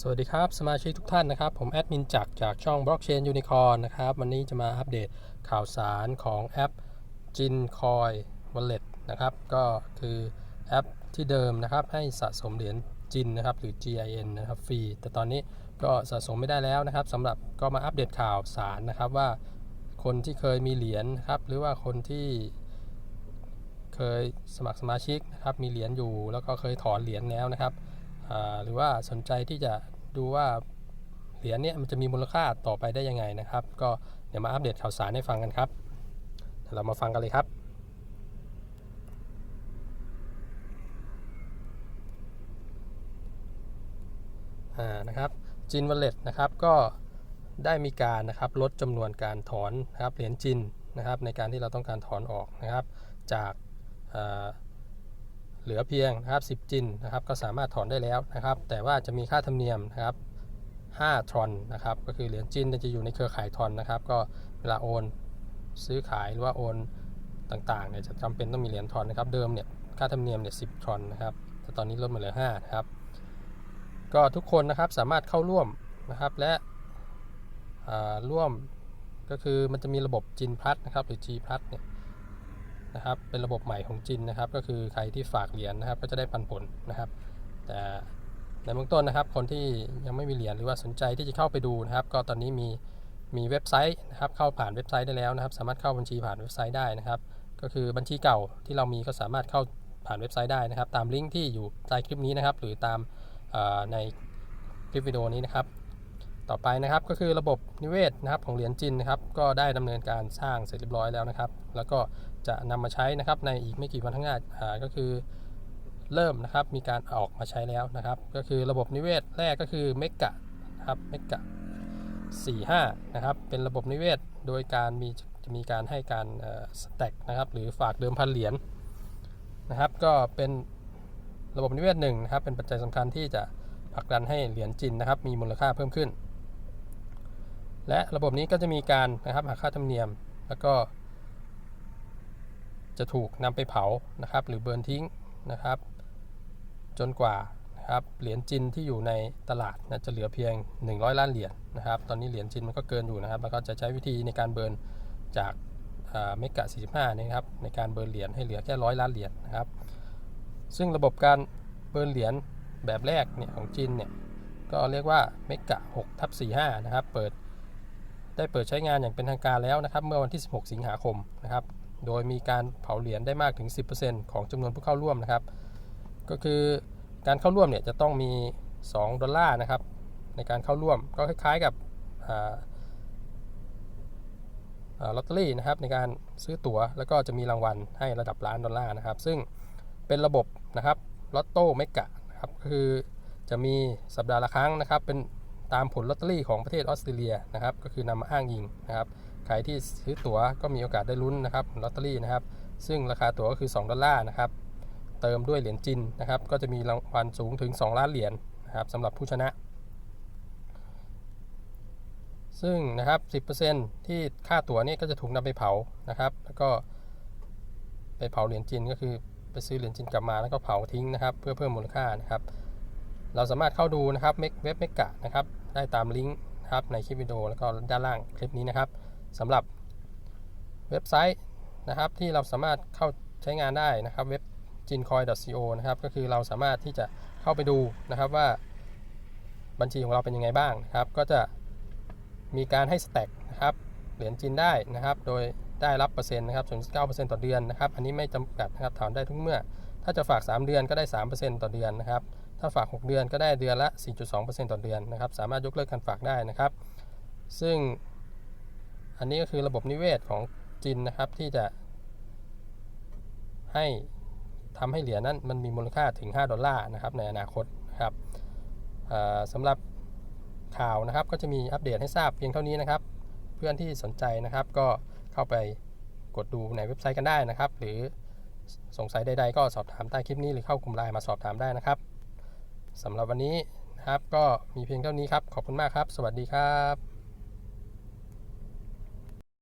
สวัสดีครับสมาชิกทุกท่านนะครับ ผมแอดมินจักจากช่อง Blockchain Unicorn นะครับ วันนี้จะมาอัปเดตข่าวสารของแอป Gincoin Wallet นะครับ ก็คือแอปที่เดิมนะครับ ให้สะสมเหรียญจินนะครับ หรือ GIN นะครับฟรี แต่ตอนนี้ก็สะสมไม่ได้แล้วนะครับสำหรับก็มาอัปเดตข่าวสารนะครับว่าคนที่เคยมีเหรียญนครับ หรือว่าคนที่เคยสมัครสมาชิกนะครับ มีเหรียญอยู่ แล้วก็เคยถอนเหรียญแล้วนะครับ หรือว่าสนใจที่จะดูว่าเหรียญเนี้ยมันจะมีมูลค่าต่อไปได้ยังไงนะครับ ก็เดี๋ยวมาอัปเดตข่าวสารให้ฟังกันครับ เรามาฟังกันเลยครับอ่านะครับจินวัลเล็ตนะครับก็ได้มีการนะครับลดจำนวนการถอนนะครับเหรียญจินนะครับในการที่เราต้องการถอนออกนะครับจากา เหลือเพียงนะครับ10 จินนะครับ ก็สามารถถอนได้แล้วนะครับ แต่ว่าจะมีค่าธรรมเนียมนะครับ5ทรอนนะครับก็คือเหรียญจินจะอยู่ในเครือข่ายทรอนนะครับ ก็เวลาโอนซื้อขายหรือว่าโอนต่างๆเนี่ยจะจำเป็นต้องมีเหรียญทรอนนะครับเดิมเนี่ยค่าธรรมเนียมเนี่ย10ทรอนนะครับแต่ตอนนี้ลดมาเหลือ5นะครับก็ทุกคนนะครับสามารถเข้าร่วมนะครับและอ่าร่วมก็คือมันจะมีระบบจินพลัสนะครับหรือ G พลัสเนี่ย นะครับ เป็นระบบใหม่ของจินนะครับ ก็คือใครที่ฝากเหรียญนะครับ ก็จะได้ปันผลนะครับ แต่ในเบื้องต้นนะครับ คนที่ยังไม่มีเหรียญหรือว่าสนใจที่จะเข้าไปดูนะครับ ก็ตอนนี้มีมีเว็บไซต์นะครับ เข้าผ่านเว็บไซต์ได้แล้วนะครับ สามารถเข้าบัญชีผ่านเว็บไซต์ได้นะครับ ก็คือบัญชีเก่าที่เรามีก็สามารถเข้าผ่านเว็บไซต์ได้นะครับ ตามลิงก์ที่อยู่ใต้คลิปนี้นะครับ หรือตามในคลิปวิดีโอนี้นะครับ ต่อไปนะครับก็คือระบบนิเวศนะครับของเหรียญจินนะครับก็ได้ดำเนินการสร้างเสร็จเรียบร้อยแล้วนะครับ แล้วก็จะนำมาใช้นะครับในอีกไม่กี่วันข้างหน้าก็คือเริ่มนะครับมีการออกมาใช้แล้วนะครับ ก็คือระบบนิเวศแรกก็คือเมกะนะครับเมกะ45นะครับเป็นระบบนิเวศโดยการมีจะมีการให้การสแต็กนะครับหรือฝากเดิมพันเหรียญนะครับ ก็เป็นระบบนิเวศหนึ่งนะครับเป็นปัจจัยสำคัญที่จะผลักดันให้เหรียญจินนะครับมีมูลค่าเพิ่มขึ้น และระบบนี้ก็จะมีการนะครับหักค่าธรรมเนียม แล้วก็ จะถูกนำไปเผานะครับ หรือเบิร์นทิ้งนะครับ จนกว่านะครับเหรียญจินที่อยู่ในตลาดนะจะเหลือเพียง 100 ล้านเหรียญนะครับ ตอนนี้เหรียญจินมันก็เกินอยู่นะครับ แล้วก็จะใช้วิธีในการเบิร์นจากเมกะ45นะครับ ในการเบิร์นเหรียญให้เหลือแค่ร้อยล้านเหรียญนะครับ ซึ่งระบบการเบิร์นเหรียญแบบแรกเนี่ยของจินเนี่ยก็เรียกว่าเมกะ6ทับ45นะครับ เปิด ได้เปิดใช้งานอย่างเป็นทางการแล้วนะครับ เมื่อวันที่ 16 สิงหาคมนะครับ โดยมีการเผาเหรียญได้มากถึง 10%ของจำนวนผู้เข้าร่วมนะครับ ก็คือการเข้าร่วมเนี่ยจะต้องมี 2 ดอลลาร์นะครับ ในการเข้าร่วมก็คล้ายๆกับลอตเตอรี่นะครับในการซื้อตั๋วแล้วก็จะมีรางวัลให้ระดับล้านดอลลาร์นะครับ ซึ่งเป็นระบบนะครับลอตโต้เมกะนะครับคือจะมีสัปดาห์ละครั้งนะครับ เป็น ตามผลลอตเตอรี่ของประเทศออสเตรเลียนะครับ ก็คือนำมาอ้างอิงนะครับใครที่ซื้อตั๋วก็มีโอกาสได้ลุ้นนะครับลอตเตอรี่นะครับ ซึ่งราคาตั๋วก็คือ 2 ดอลลาร์นะครับ เติมด้วยเหรียญจินนะครับ ก็จะมีรางวัลสูงถึง 2 ล้านเหรียญนะครับสำหรับผู้ชนะ ซึ่งนะครับ 10%ที่ค่าตั๋วนี่ก็จะถูกนำไปเผานะครับ แล้วก็ไปเผาเหรียญจินก็คือไปซื้อเหรียญจินกลับมาแล้วก็เผาทิ้งนะครับ เพื่อเพิ่มมูลค่านะครับ เราสามารถเข้าดูนะครับเว็บเมกะนะครับ ได้ตามลิงก์นะครับในคลิปวิดีโอแล้วก็ด้านล่างคลิปนี้นะครับสำหรับเว็บไซต์นะครับที่เราสามารถเข้าใช้งานได้นะครับเว็บ jincoin.co นะครับก็คือเราสามารถที่จะเข้าไปดูนะครับว่าบัญชีของเราเป็นยังไงบ้างนะครับก็จะมีการให้สแต็กนะครับเหรียญจินได้นะครับ โดยได้รับเปอร์เซ็นต์นะครับ0.9%ต่อเดือนนะครับ อันนี้ไม่จำกัดนะครับถอนได้ทุกเมื่อ ถ้าจะฝาก 3 เดือนก็ได้ 3%ต่อเดือนนะครับ ถ้าฝาก 6 เดือนก็ได้เดือนละ 4.2%ต่อเดือนนะครับ สามารถยกเลิกการฝากได้นะครับ ซึ่งอันนี้ก็คือระบบนิเวศของจินนะครับที่จะให้ทำให้เหรียญนั้นมันมีมูลค่าถึง 5 ดอลลาร์นะครับในอนาคตนะครับสำหรับข่าวนะครับก็จะมีอัปเดตให้ทราบเพียงเท่านี้นะครับ เพื่อนที่สนใจนะครับก็เข้าไปกดดูในเว็บไซต์กันได้นะครับ หรือสงสัยใดๆก็สอบถามใต้คลิปนี้หรือเข้ากลุ่มไลน์มาสอบถามได้นะครับ สำหรับวันนี้นะครับก็มีเพียงเท่านี้ครับ ขอบคุณมากครับ สวัสดีครับ